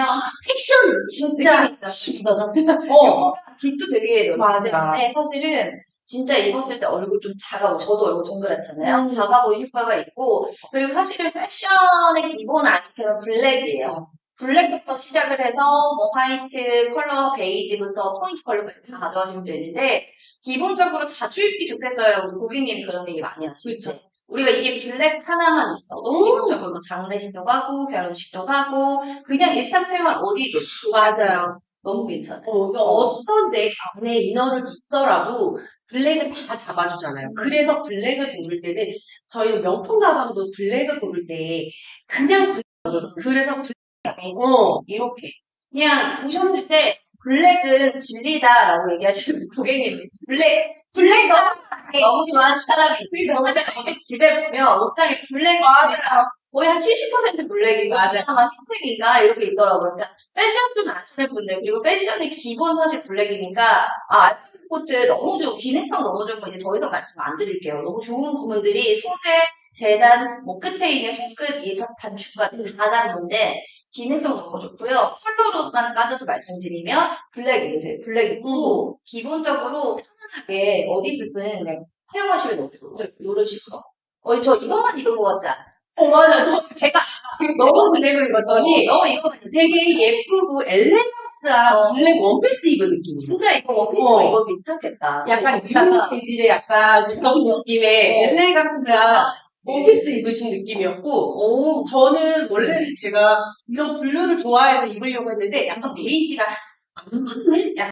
그냥 패션 진짜. 이거죠. 어, 뒷도 되게 넓기 맞아. 때문에 사실은 진짜 입었을 때 얼굴 좀 작아 보여. 저도 얼굴 동그랗잖아요. 음. 작아 보이는 효과가 있고 그리고 사실은 패션의 기본 아이템은 블랙이에요. 블랙부터 시작을 해서 뭐 화이트, 컬러, 베이지부터 포인트 컬러까지 다 가져가시면 되는데 기본적으로 자주 입기 좋겠어요. 우리 고객님이 그런 얘기 많이 하시죠. 그쵸. 우리가 이게 블랙 하나만 있어도 음. 기본적으로 뭐 장례식도 가고 결혼식도 가고 그냥 일상생활 어디든 맞아요. 너무 괜찮아요. 어, 어떤 내 안에 이너를 입더라도 블랙은 다 잡아주잖아요. 그래서 블랙을 고를 때는 저희는 명품 가방도 블랙을 고를 때 그냥 블랙 그래서 블랙 어. 이렇게. 그냥 보셨을 때 블랙은 진리다라고 얘기하시는 고객님 블랙 블랙 너무 좋아하는 사람이 있고 사실 저도 집에 보면 옷장에 블랙이 거의 한 70% 블랙이고 맞아요. 아마 흰색인가 이렇게 있더라고요. 그러니까 패션 좀 아시는 분들 그리고 패션의 기본 사실 블랙이니까 아 코트 너무 좋은 기능성 너무 좋은 거 이제 더 이상 말씀 안 드릴게요. 너무 좋은 부분들이 소재, 재단, 뭐 끝에 있는 손끝, 이 단축까지 다 다른데 기능성 너무 좋고요. 컬러로만 따져서 말씀드리면 블랙 입으세요. 블랙 입고 기본적으로 편안하게 어디 쓰든 그냥 사용하시면 너무. 이런 식으로. 어, 저 이것만 입은 것 같지 않아요? 어 맞아 저 제가 너무 블랙을 입었더니 너무 이거만 입은 되게 예쁘고 엘레강스한 어. 블랙 원피스 입은 느낌이에요. 진짜 이거 원피스 어. 입어도 괜찮겠다. 약간 유명 재질의 약간 그런 느낌의 어. 엘레강스한 원피스 입으신 느낌이었고 오, 저는 원래는 제가 이런 블루를 좋아해서 입으려고 했는데 약간 베이지가 안 맞는? 약간